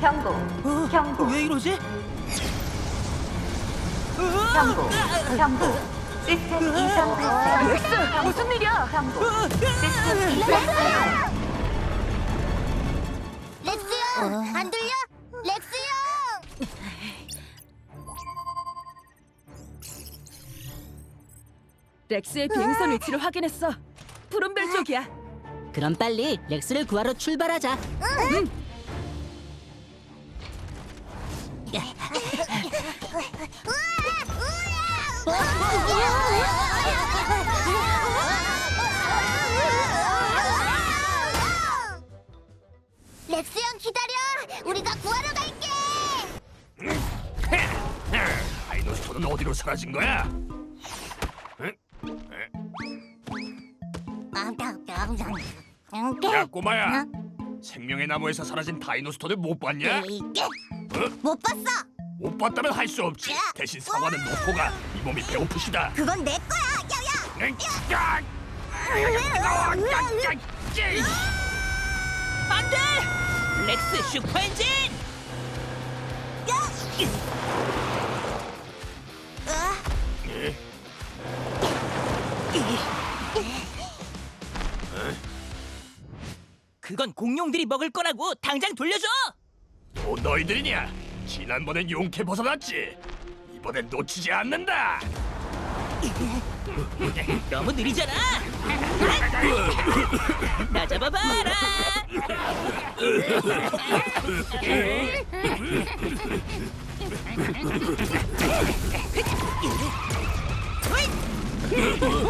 경고, 어, 경고, 왜 이러지? 경고, 경고. 시스템 이상 발생. 렉스 무슨 일이야? 경고. 시스템 이상 발생. 렉스 형! 안 들려? 렉스 형! 렉스의 비행선 위치를 확인했어. 푸른별 쪽이야. 그럼 빨리 렉스를 구하러 출발하자. 렉스 형 기다려! 우리가 구하러 갈게! 다이노스토는 어디로 사라진 거야? 야 꼬마야 생명의 나무에서 사라진 다이노스토를 못 봤냐? 못 봤어! 못 봤다면 할 수 없지 대신 사과는 놓고 가 이 몸이 배고프시다 그건 내 거야! 야야! 응? 야! 야, 야, 야, 야. 안 돼! 렉스 슈퍼 엔진! 예? 그건 공룡들이 먹을 거라고 당장 돌려줘! 또 너희들이냐? 지난번엔 용케 벗어났지 이번엔 놓치지 않는다 너무 느리잖아! 나 잡아봐라!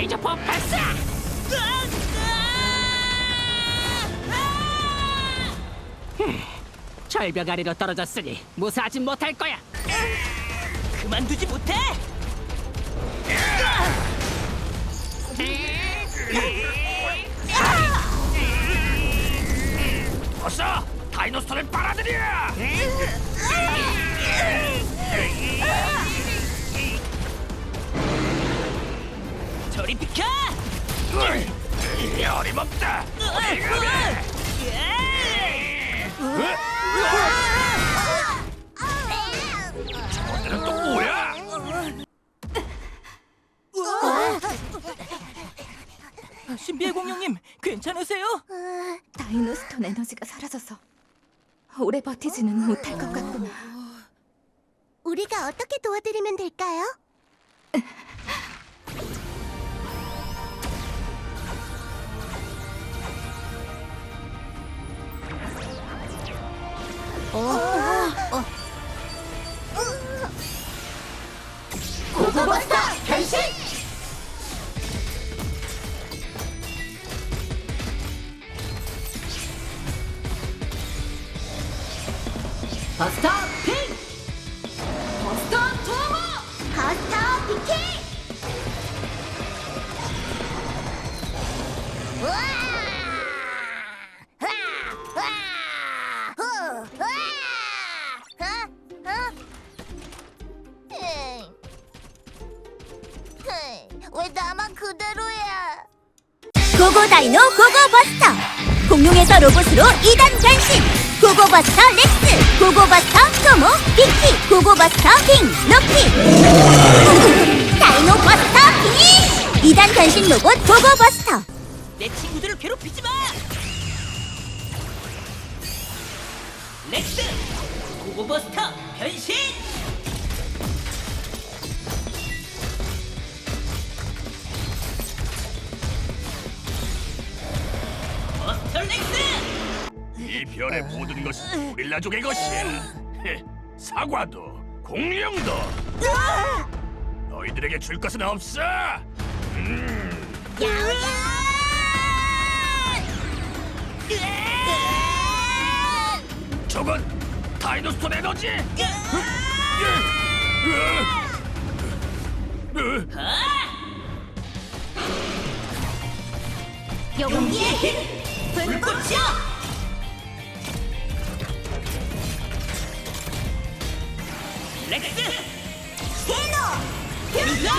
레이저 폼 발사! 절벽 아래로 떨어졌으니 무사하지 못할 거야. 그만두지 못해! 어서 다이노스토를 빨아들여 저리 비켜! 이 어림없다 어디 가면 저들은 또 뭐야? 신비의 공룡님 괜찮으세요? 다이노스톤 에너지가 사라져서 오래 버티지는 못할 것 같구나. 우리가 어떻게 도와드리면 될까요? 고고버스터 변신! 버스터 핑! 버스터 투어버! 버스터 비키! 우와! 으아! 왜 나만 그대로야? 고고 다이노 고고 버스터! 공룡에서 로봇으로 2단 변신! 고고 버스터 렉스! 고고 버스터 토모! 비키! 고고 버스터 빙! 로키! 다이노 버스터 빙! 2단 변신 로봇 고고 버스터! 내 친구들을 괴롭히지 마! 렉스! 고고버스터 변신! 별의 모든 것은 고릴라족의 것이야. 헤, 사과도 공룡도. 너희들에게 줄 것은 없어. 저건 다이노스톤 에너지. 힘 불꽃이야! 렉스! 세노 퓨전!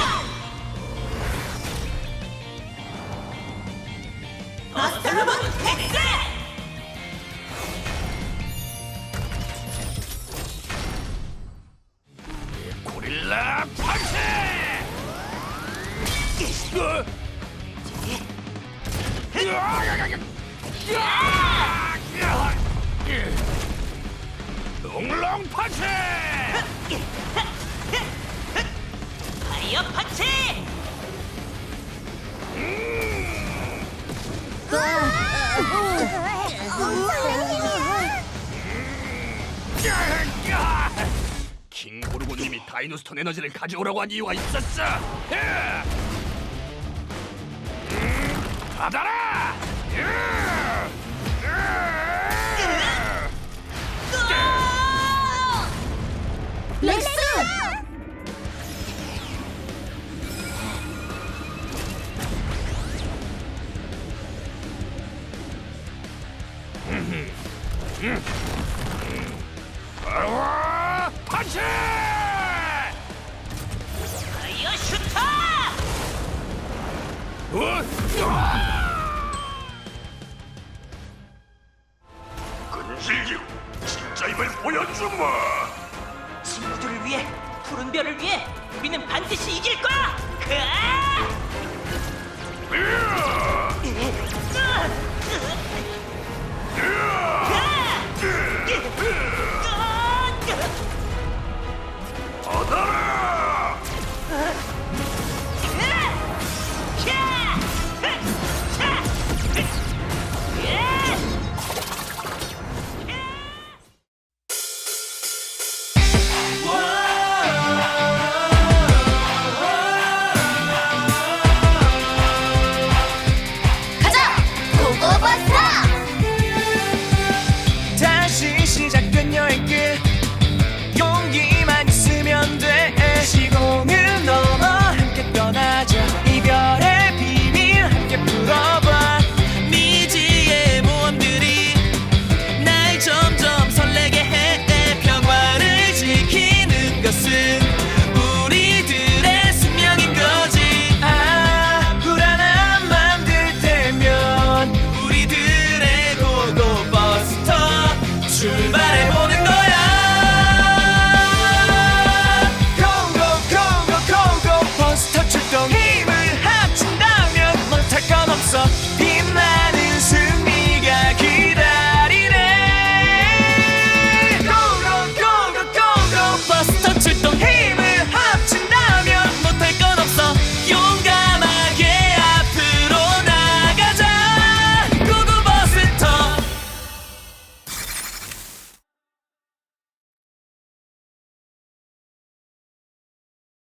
버스터 로봇 렉스! 고릴라 펀치! 어? 롱롱 펀치! 파이어 펀치! 킹 고르고님이 다이노스톤 에너지를 가져오라고 한 이유가 있었어. 예! 음, 받아라! 파워 펀치! 파이어 슈터! 근질기로 진짜 힘을 보여주마! 친구들을 위해, 푸른 별을 위해 우리는 반드시 이길 거야! 으아! 받